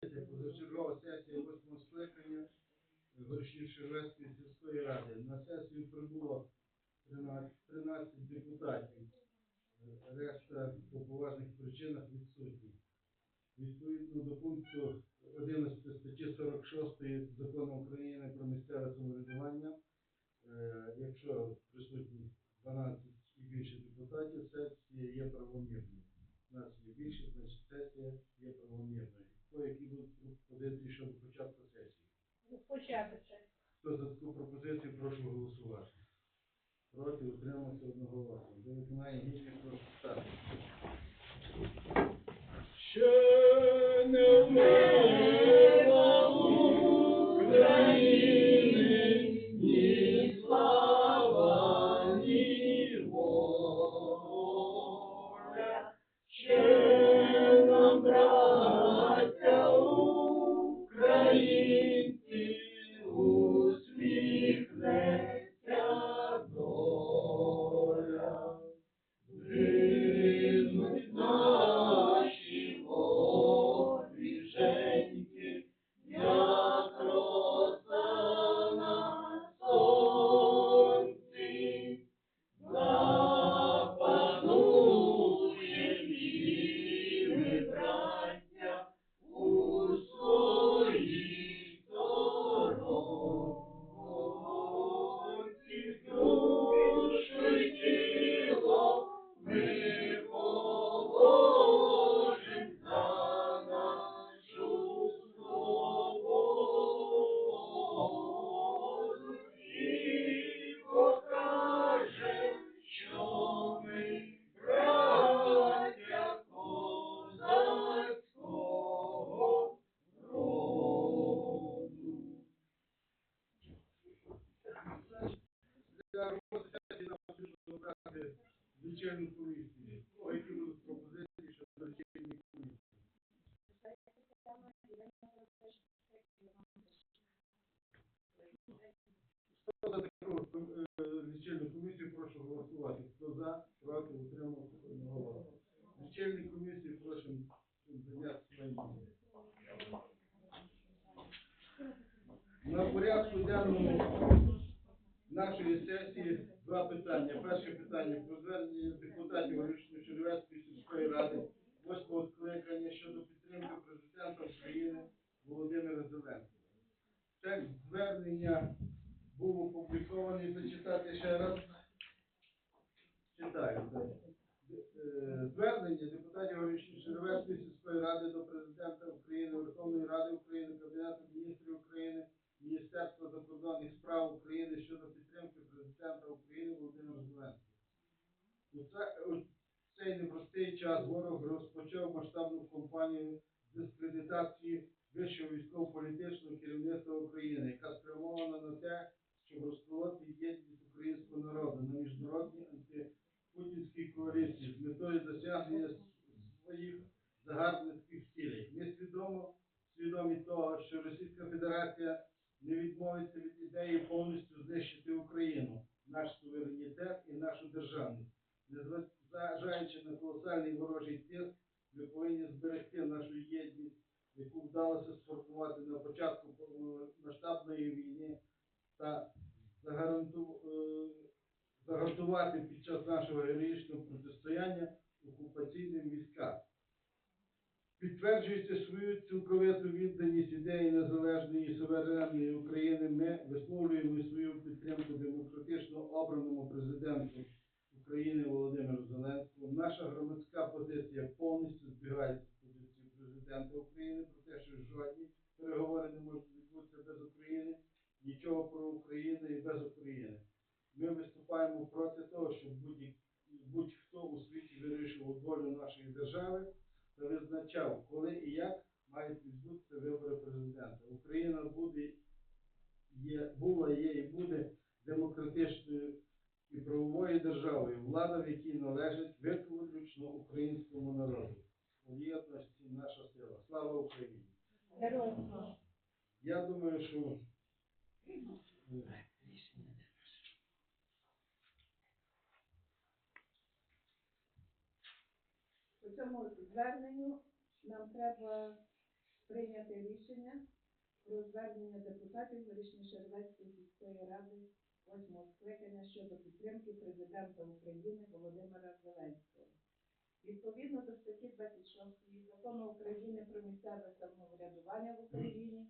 позачергова сесія восьмого скликання Горішньо-Шервецької сільської ради. На сесію прибуло 13, 13 депутатів. Решта по поважних причинах відсутні. Відповідно до пункту 11 статті 46 Закону України про місцеве самоврядування, е, якщо присутні 12 і більше депутатів, сесія significant лічильну комісію. О, які пропозиції що лічильної комісії? Хто за таку е, комісію, прошу голосувати. Хто за, проти, утримався одноголосно. Лічильну комісію прошу зайняти свої місця. На порядку денному нашої сесії два питання. Перше питання про звернення депутатів Горішньої Червецької сільської ради восьмого скликання щодо підтримки президента України Володимира Зеленського. Текст звернення був опублікований. Зачитати ще раз. Читаю. Е, Звернення депутатів Горішньої сільської ради до президента України, Верховної Ради України, Кабінету міністрів України, Міністерства закордонних справ України щодо підтримки президента України Володимира Зеленського. У цей непростий час ворог розпочав масштабну кампанію дискредитації вищого військово-політичного керівництва України, яка спрямована на те, щоб розколоти єдність українського народу на міжнародній антипутінській коаліції з метою досягнення своїх загарбницьких цілей. Ми свідомо свідомі того, що Російська Федерація не відмовиться від ідеї повністю знищити Україну, наш суверенітет і нашу державність. Незважаючи на колосальний ворожий тиск, ми повинні зберегти нашу єдність, яку вдалося сформувати на початку масштабної війни та загаранту- е, під час нашого героїчного протистояння окупаційним військам. Підтверджуючи свою цілковиту відданість ідеї незалежної і суверенної України, ми висловлюємо свою підтримку демократично обраному президенту України Володимиру Зеленському. Наша громадська позиція повністю збігається президента України про те, що жодні переговори не можуть відбутися без України, нічого про Україну і без України. Ми виступаємо проти того, щоб будь- будь-хто у світі вирішував долю нашої держави та визначав, коли і як мають відбутися вибори президента. Україна буде, є, була, є і буде демократичною і правовою державою, влада в якій належить виключно українському народу. Єдності наша сила. Слава Україні! Я думаю, що У цьому зверненню нам треба прийняти рішення про звернення депутатів Горішньо-Шервецької сільської ради восьмого скликання щодо підтримки президента України Володимира Зеленського. Відповідно до статті 26 Закону України про місцеве самоврядування в Україні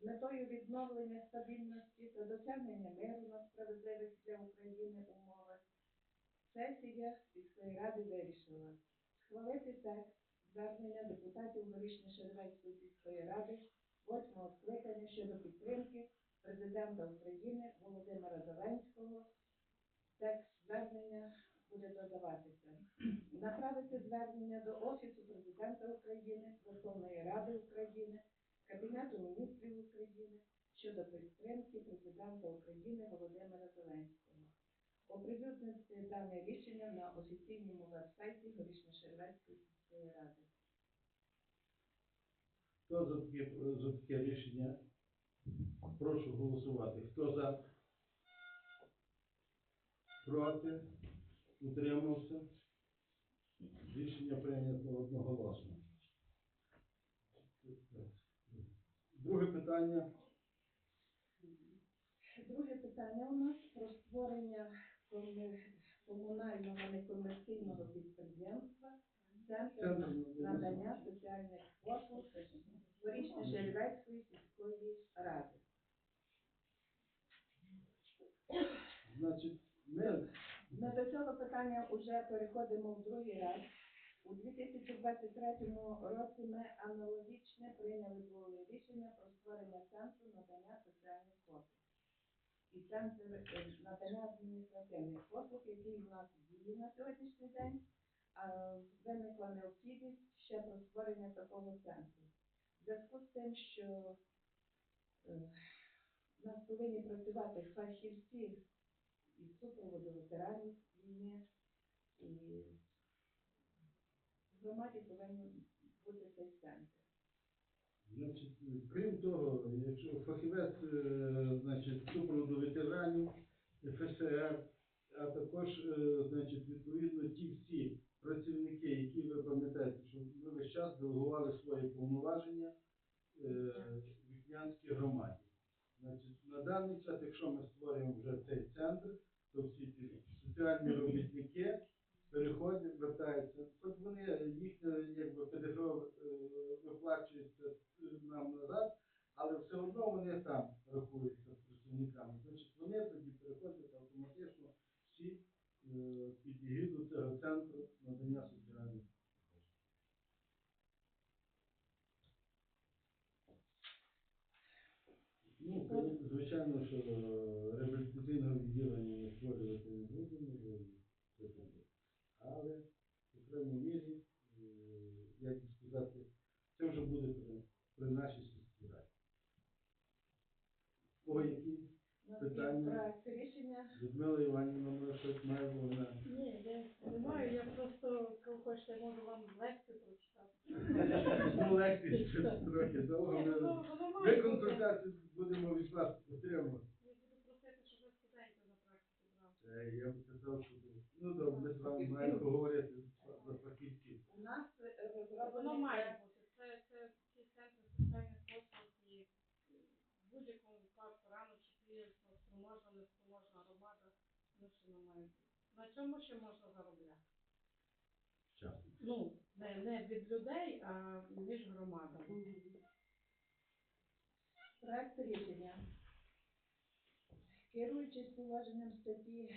з метою відновлення стабільності та досягнення миру на справедливих для України умовах, сесія сільської ради вирішила схвалити текст звернення депутатів Горішньо-Шервецької сільської ради восьмого скликання щодо підтримки президента України Володимира Зеленського. Текст звернення буде додаватися. Направити звернення до Офісу президента України, Верховної Ради України, Кабінету міністрів України щодо підтримки президента України Володимира Зеленського. Оприлюднити дане рішення на офіційному веб-сайті Горішньо-Шервецької ради. Хто за таке, за таке рішення? Прошу голосувати. Хто за? Проти? Утримався? Рішення прийнято одноголосно. Друге питання. Друге питання у нас про створення комунального некомерційного підприємства Центр надання соціальних послуг Горішньо-Шервецької сільської ради. Значить, ми Ми до цього питання вже переходимо в другий раз. У 2023 році ми аналогічне прийняли було рішення про створення центру надання соціальних послуг. І центр е, надання адміністративних послуг, який у нас діє на сьогоднішній день, а виникла необхідність ще про створення такого центру. В зв'язку з тим, що е, в нас повинні працювати фахівці із супроводу ветеранів війни, і в громаді повинен бути цей центр. Крім того, якщо фахівець, е, значить, супроводу ветеранів, ФСР, а також, е, значить, відповідно, ті всі працівники, які ви пам'ятаєте, що ми весь час делегували свої повноваження е, Вікнянській громаді. Значить, на даний час, якщо ми створюємо вже цей центр, то всі ці соціальні робітники переходять, вертаються. Хоч вони їхнє якби ПДФО е, виплачується е, нам назад, але все одно вони там рахуються працівниками. Значить, вони тоді переходять автоматично всі е, під егіду цього центру надання соціальних послуг. Звичайно, що е, реабілітаційного відділення ми створювати не будемо, е, це таке. але в окремій мірі, е, як сказати, це вже буде при, при нашій сільській раді. О, які У нас є Питання? проект рішення. Людмила Іванівна, може, щось має, вона Ні, я не маю, я просто, коли хочете, можу вам лекцію прочитати. ну, лекції ще трохи довго. Ні, Ми, воно, воно ми має бути. консультації будемо від вас отримувати. Я буду просити, щоб ви студентів на практику брали. Е, Я б казав, що ну добре, ми з вами маємо поговорити за фахівців. У нас е, Воно має проект. бути. Це, це ті центри соціальних послуг і в будь-якому випадку рано чи пізно спроможна, неспроможна громада, має бути. На чому ще можна заробляти? Ну, не, не від людей, а між громадами. Проект рішення. Керуючись положенням статті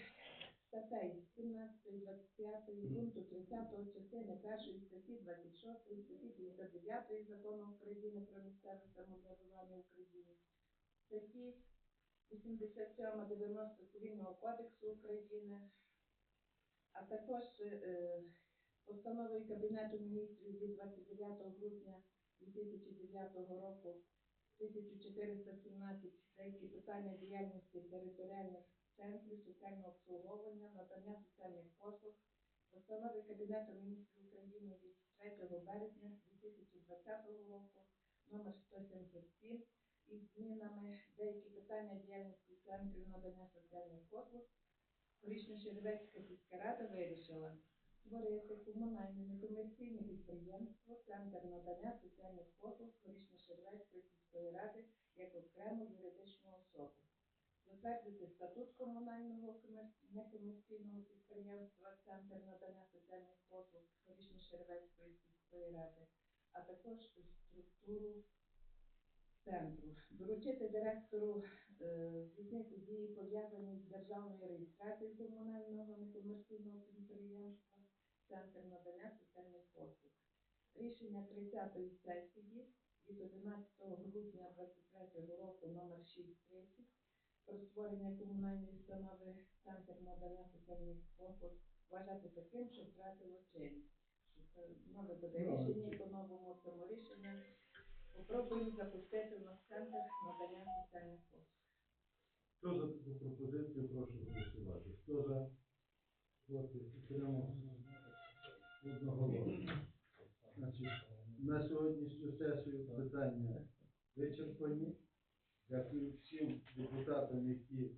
статей 17, 25 пункту 30 частини 1 статті 26, статті 59 Закону України про місцеве самоврядування України, статті 87 90 Цивільного кодексу України, а також е, постановою Кабінету міністрів від 29 грудня 2009 року 1417 деякі питання діяльності територіальних центрів соціального обслуговування, надання соціальних послуг, постанови Кабінету міністрів України від 3 березня 2020 року номер 177 із змінами деякі питання діяльності центрів надання соціальних послуг. Горішньо-Червецька сільська рада вирішила створити комунальне некомерційне підприємство Центр надання соціальних послуг Горішньо-Шервецької сільської ради як окрему юридичну особу. Затвердити статут комунального комер- некомерційного підприємства Центр надання соціальних послуг Горішньо-Шервецької сільської ради, а також структуру центру. Доручити директору е, здійснити дії, пов'язані з державною реєстрацією комунального некомерційного підприємства Центр надання соціальних послуг. Рішення 30-ї сесії від 11 грудня 2023 року номер 630 про створення комунальної установи Центр надання соціальних послуг вважати таким, що втратило чинність. Що це нове буде Ну, рішення, і по новому цьому рішенню попробуємо запустити у нас центр надання соціальних послуг. Хто за таку пропозицію, прошу голосувати. Хто за? Проти? Утримався? Одноголосно. Значить, на сьогоднішню сесію питання вичерпані. Дякую всім депутатам, які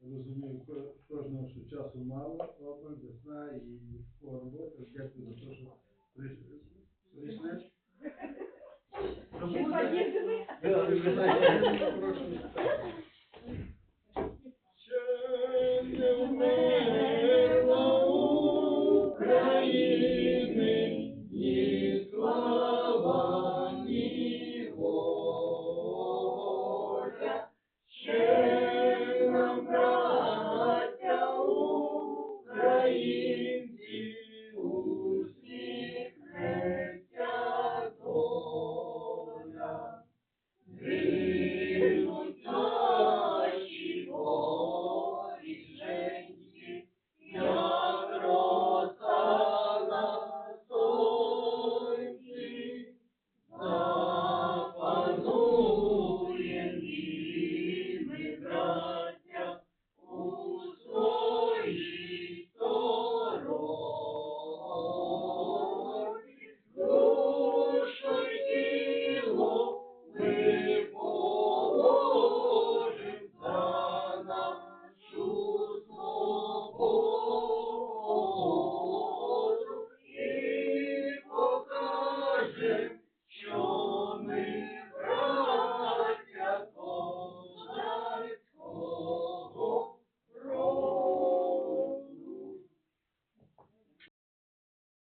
розуміють кожного, що часу мало, обмаль, весна і по роботи. Дякую за те, що прийшли. Чи поїдемо?